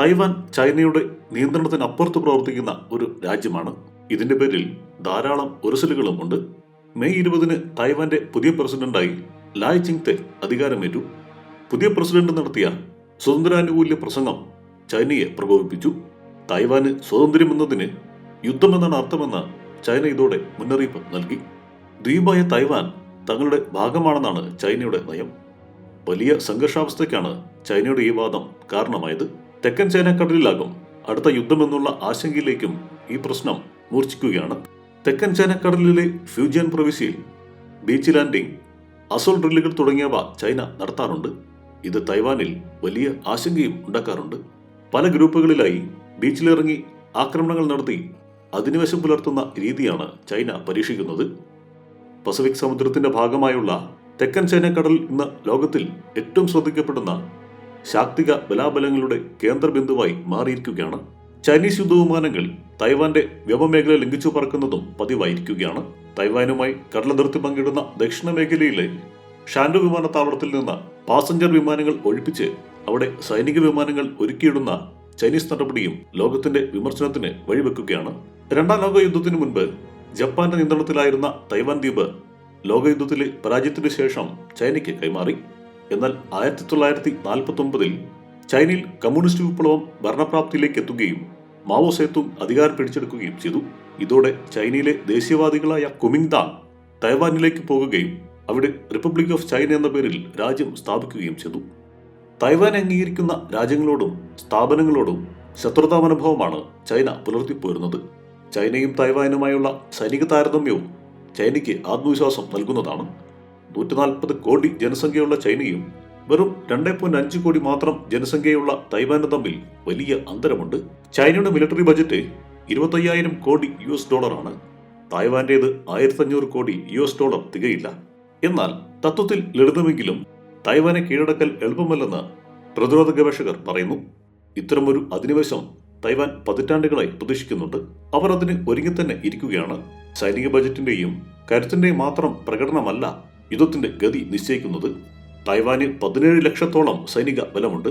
Taiwan ചൈനയുടെ നിയന്ത്രണത്തിനപ്പുറത്ത് പ്രവർത്തിക്കുന്ന ഒരു രാജ്യമാണ്. ഇതിന്റെ പേരിൽ ധാരാളം ഉരസലുകളും ഉണ്ട്. മെയ് ഇരുപതിന് തൈവാന്റെ പുതിയ പ്രസിഡന്റായി ലായ് ചിങ് തെ അധികാരമേറ്റു. പുതിയ പ്രസിഡന്റ് നടത്തിയ സ്വതന്ത്രാനുകൂല്യ പ്രസംഗം ചൈനയെ പ്രകോപിപ്പിച്ചു. തൈവാന് സ്വാതന്ത്ര്യമെന്നതിന് യുദ്ധമെന്നാണ് അർത്ഥമെന്ന് ചൈന ഇതോടെ മുന്നറിയിപ്പ് നൽകി. ദ്വീപായ തൈവാൻ തങ്ങളുടെ ഭാഗമാണെന്നാണ് ചൈനയുടെ നയം. വലിയ സംഘർഷാവസ്ഥയ്ക്കാണ് ചൈനയുടെ ഈ വാദം കാരണമായത്. തെക്കൻ ചൈനക്കടലിലാകും. അടുത്ത യുദ്ധമെന്നുള്ള ആശങ്കയിലേക്കും ഈ പ്രശ്നം മൂർച്ഛിക്കുകയാണ്. തെക്കൻ ചൈനക്കടലിലെ ഫ്യൂജിയൻ പ്രവിശ്യയിൽ ബീച്ച് ലാൻഡിംഗ് അസോൾ ഡ്രില്ലുകൾ തുടങ്ങിയവ ചൈന നടത്താറുണ്ട്. ഇത് തൈവാനിൽ വലിയ ആശങ്കയും ഉണ്ടാക്കാറുണ്ട്. പല ഗ്രൂപ്പുകളിലായി ബീച്ചിലിറങ്ങി ആക്രമണങ്ങൾ നടത്തി അധിനിവേശം പുലർത്തുന്ന രീതിയാണ് ചൈന പരീക്ഷിക്കുന്നത്. പസഫിക് സമുദ്രത്തിന്റെ ഭാഗമായുള്ള തെക്കൻ ചൈനക്കടൽ ഇന്ന് ലോകത്തിൽ ഏറ്റവും ശ്രദ്ധിക്കപ്പെടുന്ന ശാക്തിക ബലാബലങ്ങളുടെ കേന്ദ്രബിന്ദുവായി മാറിയിരിക്കുകയാണ്. ചൈനീസ് യുദ്ധവിമാനങ്ങൾ തൈവാന്റെ വ്യോമമേഖല ലംഘിച്ചു പറക്കുന്നതും പതിവായിരിക്കുകയാണ്. തൈവാനുമായി കടലതിർത്തി പങ്കിടുന്ന ദക്ഷിണ മേഖലയിലെ ഷാൻഡു വിമാനത്താവളത്തിൽ നിന്ന് പാസഞ്ചർ വിമാനങ്ങൾ ഒഴിപ്പിച്ച് അവിടെ സൈനിക വിമാനങ്ങൾ ഒരുക്കിയിടുന്ന ചൈനീസ് നടപടിയും ലോകത്തിന്റെ വിമർശനത്തിന് വഴിവെക്കുകയാണ്. രണ്ടാം ലോക യുദ്ധത്തിന് മുൻപ് ജപ്പാന്റെ നിയന്ത്രണത്തിലായിരുന്ന തൈവാൻ ദ്വീപ് ലോകയുദ്ധത്തിലെ പരാജയത്തിനു ശേഷം ചൈനയ്ക്ക് കൈമാറി. എന്നാൽ ആയിരത്തി തൊള്ളായിരത്തി നാൽപ്പത്തി ഒമ്പതിൽ ചൈനയിൽ കമ്മ്യൂണിസ്റ്റ് വിപ്ലവം ഭരണപ്രാപ്തിയിലേക്ക് എത്തുകയും മാവോ സേത്തു അധികാരം പിടിച്ചെടുക്കുകയും ചെയ്തു. ഇതോടെ ചൈനയിലെ ദേശീയവാദികളായ കുമിങ്താങ് തൈവാനിലേക്ക് പോകുകയും അവിടെ റിപ്പബ്ലിക് ഓഫ് ചൈന എന്ന പേരിൽ രാജ്യം സ്ഥാപിക്കുകയും ചെയ്തു. തൈവാൻ അംഗീകരിക്കുന്ന രാജ്യങ്ങളോടും സ്ഥാപനങ്ങളോടും ശത്രുതാ മനോഭാവമാണ് ചൈന പുലർത്തിപ്പോരുന്നത്. ചൈനയും തൈവാനുമായുള്ള സൈനിക താരതമ്യവും ചൈനയ്ക്ക് ആത്മവിശ്വാസം നൽകുന്നതാണ്. നൂറ്റി നാൽപ്പത് കോടി ജനസംഖ്യയുള്ള ചൈനയും വെറും രണ്ടേ പോയിന്റ് അഞ്ച് കോടി മാത്രം ജനസംഖ്യയുള്ള തൈവാനും തമ്മിൽ വലിയ അന്തരമുണ്ട്. ചൈനയുടെ മിലിറ്ററി ബജറ്റ് ഇരുപത്തയ്യായിരം കോടി യു എസ് ഡോളറാണ്. തായ്വാന്റേത് ആയിരത്തി അഞ്ഞൂറ് കോടി യു എസ് ഡോളർ തികയില്ല. എന്നാൽ തത്വത്തിൽ ലളിതമെങ്കിലും തായ്വാനെ കീഴടക്കൽ എളുപ്പമല്ലെന്ന് പ്രതിരോധ ഗവേഷകർ പറയുന്നു. ഇത്തരമൊരു അധിനിവേശം തൈവാൻ പതിറ്റാണ്ടുകളായി പ്രതീക്ഷിക്കുന്നുണ്ട്. അവർ അതിന് ഒരുങ്ങി തന്നെ ഇരിക്കുകയാണ്. സൈനിക ബജറ്റിന്റെയും കരുത്തിന്റെയും മാത്രം പ്രകടനമല്ല യുദ്ധത്തിന്റെ ഗതി നിശ്ചയിക്കുന്നത് തായ്വാനിൽ പതിനേഴ് ലക്ഷത്തോളം സൈനിക ബലമുണ്ട്.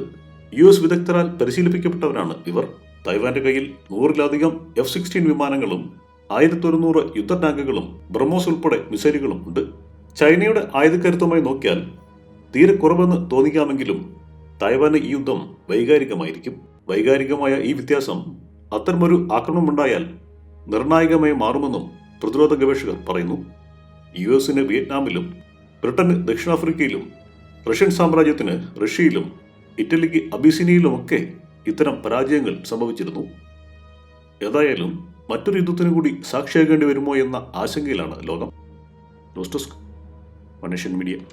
യു എസ് വിദഗ്ധരാൽ പരിശീലിപ്പിക്കപ്പെട്ടവരാണ് ഇവർ. തായ്വാന്റെ കയ്യിൽ നൂറിലധികം എഫ് സിക്സ്റ്റീൻ വിമാനങ്ങളും ആയിരത്തി ഒരുന്നൂറ് യുദ്ധ ടാങ്കുകളും ബ്രഹ്മോസ് ഉൾപ്പെടെ മിസൈലുകളും ഉണ്ട്. ചൈനയുടെ ആയുധക്കരുത്തുമായി നോക്കിയാൽ തീരെ കുറവെന്ന് തോന്നിക്കാമെങ്കിലും തായ്വാന് ഈ യുദ്ധം വൈകാരികമായിരിക്കും. വൈകാരികമായ ഈ വ്യത്യാസം അത്തരമൊരു ആക്രമണമുണ്ടായാൽ നിർണായകമായി മാറുമെന്നും പ്രതിരോധ ഗവേഷകർ പറയുന്നു. യു എസിന് വിയറ്റ്നാമിലും ബ്രിട്ടന് ദക്ഷിണാഫ്രിക്കയിലും റഷ്യൻ സാമ്രാജ്യത്തിന് റഷ്യയിലും ഇറ്റലിക്ക് അബിസിനിയിലുമൊക്കെ ഇത്തരം പരാജയങ്ങൾ സംഭവിച്ചിരുന്നു. ഏതായാലും മറ്റൊരു യുദ്ധത്തിനു കൂടി സാക്ഷിയാകേണ്ടി വരുമോ എന്ന ആശങ്കയിലാണ് ലോകം. ന്യൂസ് ഡെസ്ക് മനുഷ്യൻ മീഡിയ.